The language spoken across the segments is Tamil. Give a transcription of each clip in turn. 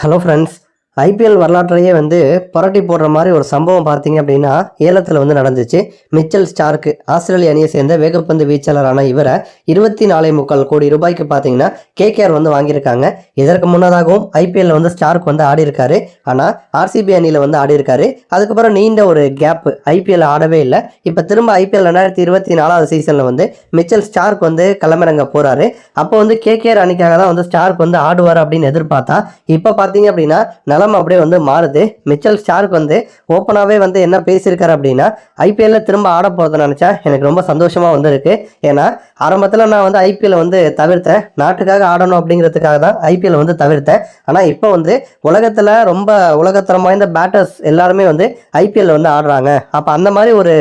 Hello friends, ஐபிஎல் வரலாற்றையே வந்து புரட்டி போடுற மாதிரி ஒரு சம்பவம் பார்த்தீங்க அப்படின்னா ஏலத்தில் வந்து நடந்துச்சு. மிச்சல் ஸ்டார்க்கு ஆஸ்திரேலிய அணியை சேர்ந்த வேகப்பந்து வீச்சாளரான இவரை இருபத்தி நாலே முக்கால் கோடி ரூபாய்க்கு பார்த்தீங்கன்னா கேகேஆர் வந்து வாங்கியிருக்காங்க. இதற்கு முன்னதாகவும் ஐபிஎல்ல வந்து ஸ்டார்க் வந்து ஆடி இருக்காரு ஆனால் ஆர்சிபி அணியில் வந்து ஆடி இருக்காரு அதுக்கப்புறம் நீண்ட ஒரு கேப் ஐபிஎல் ஆடவே இல்லை. இப்போ திரும்ப ஐபிஎல் ரெண்டாயிரத்தி இருபத்தி நாலாவது சீசனில் வந்து மிச்சல் ஸ்டார்க் வந்து களமிறங்க போகிறாரு அப்போ வந்து கேகேஆர் அணிக்காக தான் வந்து ஸ்டார்க் வந்து ஆடுவார் அப்படின்னு எதிர்பார்த்தா இப்போ பார்த்தீங்க அப்படின்னா நிலம அப்படியே வந்து மாறுது. மிச்சல் ஸ்டார்க் வந்து ஓப்பனாகவே வந்து என்ன பேசியிருக்காரு அப்படின்னா ஐபிஎல்ல திரும்ப ஆட போகிறத நினச்சா எனக்கு ரொம்ப சந்தோஷமாக வந்துருக்கு. ஏன்னா ஆரம்பத்தில் நான் வந்து ஐபிஎல் வந்து தவிர்த்தேன். நாட்டுக்காக ஆடணும் அப்படிங்கிறதுக்காக தான் ஐபிஎல் வந்து தவிர்த்தேன். ஆனால் இப்போ வந்து உலகத்தில் ரொம்ப உலகத்தரம் வாய்ந்த பேட்டர்ஸ் எல்லாருமே வந்து ஐபிஎல் வந்து ஆடுறாங்க. அப்போ அந்த மாதிரி ஒரு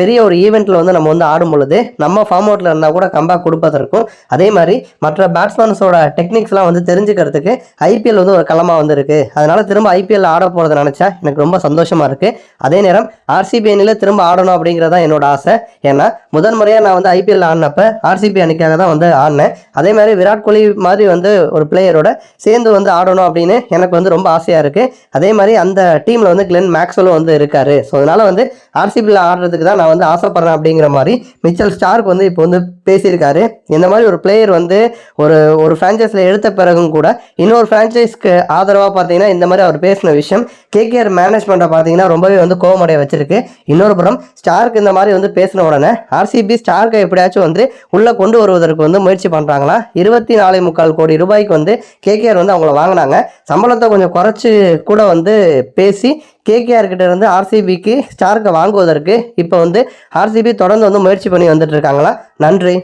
பெரிய ஒரு ஈவெண்ட்டில் வந்து நம்ம வந்து ஆடும் பொழுது நம்ம ஃபார்ம் அவுட்டில் இருந்தால் கூட கம்பேக் கொடுப்பதற்கும் அதே மாதிரி மற்ற பேட்ஸ்மேன்ஸோட டெக்னிக்ஸ்லாம் வந்து தெரிஞ்சுக்கிறதுக்கு ஐபிஎல் வந்து ஒரு களமாக வந்து அதனால் திரும்ப ஐபிஎல் ஆட போகிறத நினச்சா எனக்கு ரொம்ப சந்தோஷமாக இருக்குது அதே நேரம் ஆர்சிபி அணியில் திரும்ப ஆடணும் அப்படிங்கிறதா என்னோட ஆசை. ஏன்னா முதன் முறையாக நான் வந்து ஐபிஎல் ஆடினப்ப ஆர்சிபி அணிக்காக தான் வந்து ஆடினேன். அதே மாதிரி விராட் கோலி மாதிரி வந்து ஒரு பிளேயரோட சேர்ந்து வந்து ஆடணும் அப்படின்னு எனக்கு வந்து ரொம்ப ஆசையாக இருக்குது அதே மாதிரி அந்த டீமில் வந்து கிளென் மேக்ஸ்வலும் வந்து இருக்காரு. ஸோ அதனால் வந்து ஆர்சிபியில் ஆடுறதுக்கு தான் நான் வந்து ஆசைப்பட்றேன் அப்படிங்கிற மாதிரி மிச்சல் ஸ்டார்க் வந்து இப்போ வந்து பேசியிருக்காரு. இந்த மாதிரி ஒரு பிளேயர் வந்து ஒரு ஒரு ஃப்ரான்ச்சைஸில் எடுத்த பிறகும் கூட இன்னொரு ஃப்ரான்ச்சைஸ்க்கு ஆதரவாக பார்த்தீங்கன்னா இந்த மாதிரி மாதிரி அவர் பேசின விஷயம். கேகேஆர் மேனேஜ்மெண்ட்டை பார்த்தீங்கன்னா ரொம்பவே வந்து கோவமடைய வச்சிருக்கு. இன்னொரு புறம் ஸ்டார்க் இந்த மாதிரி வந்து பேசின உடனே ஆர்சிபி ஸ்டார்க்கை எப்படியாச்சும் வந்து உள்ளே கொண்டு வருவதற்கு வந்து முயற்சி பண்ணுறாங்களா இருபத்தி நாலே முக்கால் கோடி ரூபாய்க்கு வந்து கேகேஆர் வந்து அவங்கள வாங்கினாங்க. சம்பளத்தை கொஞ்சம் குறைச்சி கூட வந்து பேசி கேகேஆர் கிட்ட இருந்து ஆர்சிபிக்கு ஸ்டார்க்கை வாங்குவதற்கு இப்போ வந்து ஆர்சிபி தொடர்ந்து வந்து முயற்சி பண்ணி வந்துட்டு இருக்காங்களா? நன்றி.